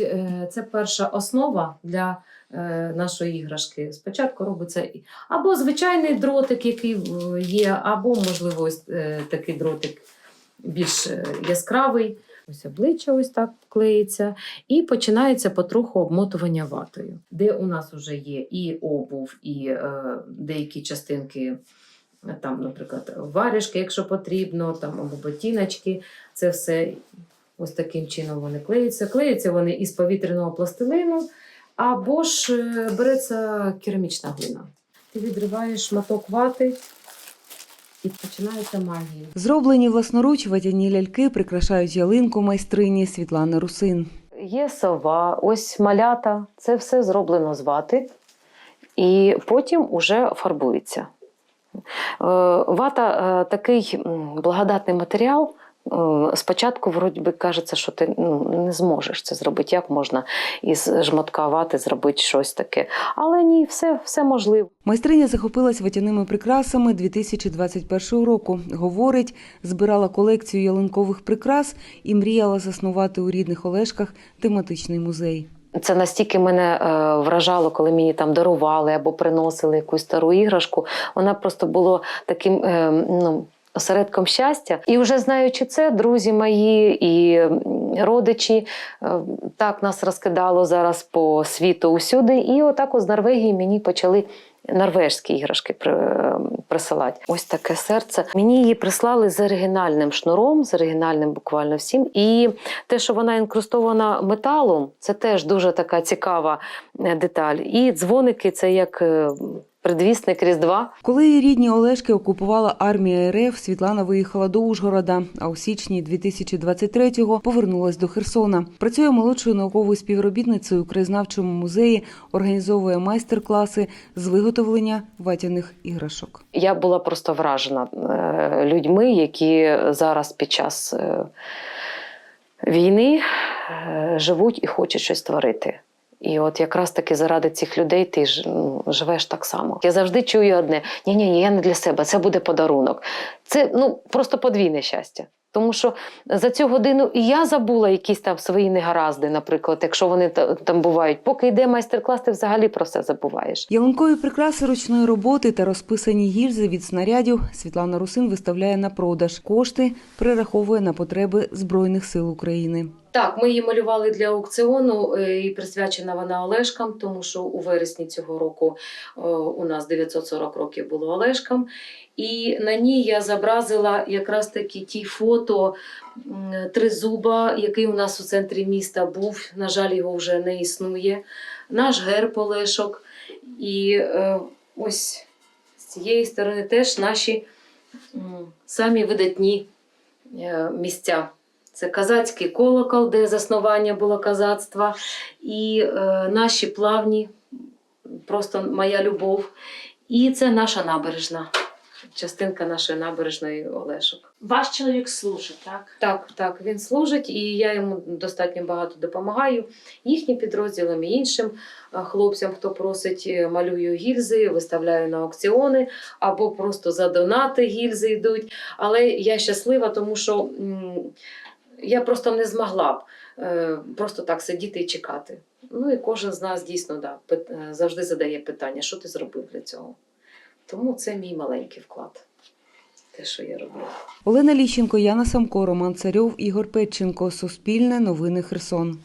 е, це перша основа для е, нашої іграшки. Спочатку робиться або звичайний дротик, який е, є, або, можливо, ось такий дротик більш яскравий. Ось обличчя ось так клеїться, і починається потроху обмотування ватою, де у нас вже є і обув, і е, деякі частинки, там, наприклад, варежки, якщо потрібно, там, або ботиночки. Це все ось таким чином вони клеються. Клеються вони із повітряного пластилину, або ж е, береться керамічна глина. Ти відриваєш шматок вати і починається магія. Зроблені власноруч ватяні ляльки прикрашають ялинку майстрині Світлани Русин. Є сова, ось малята. Це все зроблено з вати, і потім уже фарбується. Е, Вата е, такий благодатний матеріал. Е, Спочатку, вроді би, кажеться, що ти ну, не зможеш це зробити. Як можна із жмотка вати зробити щось таке? Але ні, все, все можливо. Майстриня захопилась ватяними прикрасами 2021 року. Говорить, збирала колекцію ялинкових прикрас і мріяла заснувати у рідних Олешках тематичний музей. Це настільки мене е, вражало, коли мені там дарували або приносили якусь стару іграшку. Вона просто було таким е, ну, осередком щастя. І вже знаючи це, друзі мої і родичі е, так нас розкидало зараз по світу усюди. І отак от з Норвегії мені почали. Норвежські іграшки присилати. Ось таке серце. Мені її прислали з оригінальним шнуром, з оригінальним буквально всім. І те, що вона інкрустована металом, це теж дуже така цікава е, деталь. І дзвоники це як е, предвісник Різдва. Коли її рідні Олешки окупувала армія РФ, Світлана виїхала до Ужгорода, а у січні 2023-го повернулась до Херсона. Працює молодшою науковою співробітницею у краєзнавчому музеї, організовує майстер-класи з виготовлення ватяних іграшок. Я була просто вражена е, людьми, які зараз під час е, війни е, живуть і хочуть щось творити. І от якраз таки заради цих людей ти ж ну, живеш так само. Я завжди чую одне: ні, ні, ні, я не для себе, це буде подарунок. Це ну просто подвійне щастя. Тому що за цю годину і я забула якісь там свої негаразди, наприклад, якщо вони там бувають. Поки йде майстер-клас, ти взагалі про все забуваєш. Ялинкові прикраси ручної роботи та розписані гільзи від снарядів Світлана Русин виставляє на продаж. Кошти перераховує на потреби Збройних сил України. Так, ми її малювали для аукціону, е, і присвячена вона Олешкам, тому що у вересні цього року е, у нас 940 років було Олешкам. І на ній я зобразила якраз таки ті фото тризуба, який у нас у центрі міста був. На жаль, його вже не існує. Наш герб Олешок. І е, ось з цієї сторони теж наші самі видатні місця. Це казацький колокол, де заснування було казацтва, і е, наші плавні, просто моя любов. І це наша набережна, частинка нашої набережної Олешок. Ваш чоловік служить, так? Так, так, він служить, і я йому достатньо багато допомагаю. Їхнім підрозділам і іншим е, хлопцям, хто просить, е, малюю гільзи, виставляю на аукціони, або просто за донати гільзи йдуть. Але я щаслива, тому що я просто не змогла б е, просто так сидіти і чекати. Ну і кожен з нас дійсно да, е, завжди задає питання, що ти зробив для цього. Тому це мій маленький вклад, те, що я роблю. Олена Ліщенко, Яна Самко, Роман Царьов, Ігор Петченко. Суспільне новини Херсон.